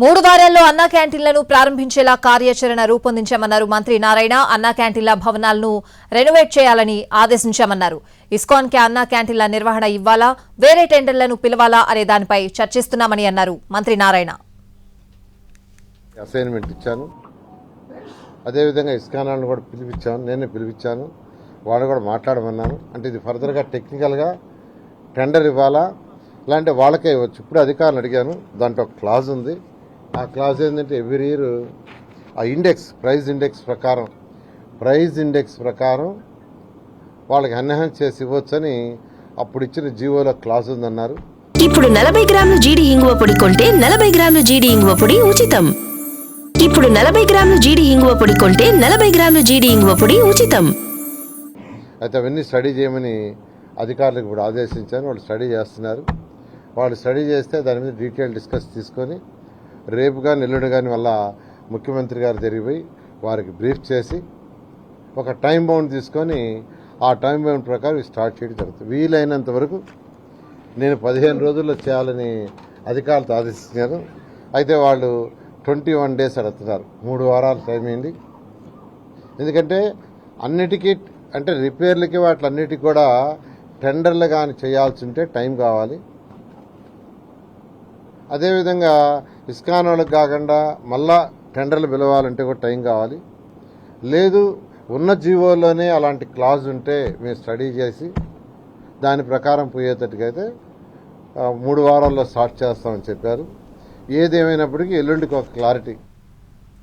మూడు వారాల్లో అన్నా క్యాంటీన్లను ప్రారంభించేలా కార్యాచరణ రూపొందించామన్నారు మంత్రి నారాయణ. అన్నా క్యాంటీన్ల భవనాలను రెనోవేట్ చేయాలని ఆదేశించామన్నారు. ఇస్కాన్కి అన్నా క్యాంటీన్ల నిర్వహణ ఇవ్వాలా వేరే టెండర్లను పిలవాలా అనే దానిపై చర్చిస్తున్నామని అన్నారు మంత్రి నారాయణ. అసైన్మెంట్ ఇచ్చాను. అదేవిధంగా ఇస్కానాలను కూడా పిలిపించాను నేనే పిలిపించాను. వాడు కూడా మాట్లాడమన్నాను. అంటే ఇది ఫర్దర్గా టెక్నికల్గా టెండర్ ఇవ్వాలా ఇలాంటి వాళ్ళకే ఇవ్వచ్చు. ఇప్పుడు అధికారులు అడిగాను. దాంట్లో ఒక క్లాజ్ ఉంది. ఆ క్లాజ్ ఏంటంటే ఎవ్రీ ఇయర్ ఆ ఇండెక్స్ ప్రైజ్ ఇండెక్స్ ప్రకారం ప్రైజ్ ఇండెక్స్ ప్రకారం వాళ్ళకి ఎన్హాన్స్ చేసి ఇవ్వచ్చని అప్పుడు ఇచ్చిన జీవోలో క్లాజ్ ఉందన్నారు. ఇప్పుడు నలభై గ్రాముల జీడి ఇంగువ పొడి కొంటే నలభై గ్రాముల జీడి ఇంగువ పొడి ఉచితం. ఇప్పుడు నలభై గ్రాముల జీడి ఇంగువ పొడి కొంటే నలభై గ్రాముల జీడి ఇంగువ పొడి ఉచితం. అయితే అవన్నీ స్టడీ చేయమని అధికారులకు ఇప్పుడు ఆదేశించాను. వాళ్ళు స్టడీ చేస్తున్నారు. వాళ్ళు స్టడీ చేస్తే దాని మీద డీటెయిల్ డిస్కస్ తీసుకొని రేపు కానీ ఎల్లుండి కానీ మళ్ళా ముఖ్యమంత్రి గారు జరిగిపోయి వారికి బ్రీఫ్ చేసి ఒక టైం బౌండ్ తీసుకొని ఆ టైం బౌండ్ ప్రకారం స్టార్ట్ చేయడం జరుగుతుంది. వీలైనంత వరకు నేను పదిహేను రోజుల్లో చేయాలని అధికారులతో ఆదేశించాను. అయితే వాళ్ళు ట్వంటీ వన్ డేస్ అడుగుతున్నారు. మూడు వారాలు టైం అయింది. ఎందుకంటే అన్నిటికీ అంటే రిపేర్లకి వాటిలన్నిటికీ కూడా టెండర్లు కానీ చేయాల్సి ఉంటే టైం కావాలి. అదేవిధంగా ఇస్కాన్ వాళ్ళకి కాకుండా మళ్ళా టెండర్లు పిలవాలంటే కూడా టైం కావాలి. లేదు ఉన్న జీవోలోనే అలాంటి క్లాజ్ ఉంటే మేము స్టడీ చేసి దాని ప్రకారం పోయేటట్టుకైతే మూడు వారాల్లో స్టార్ట్ చేస్తామని చెప్పారు. ఏదేమైనప్పటికీ ఎల్లుండికి ఒక క్లారిటీ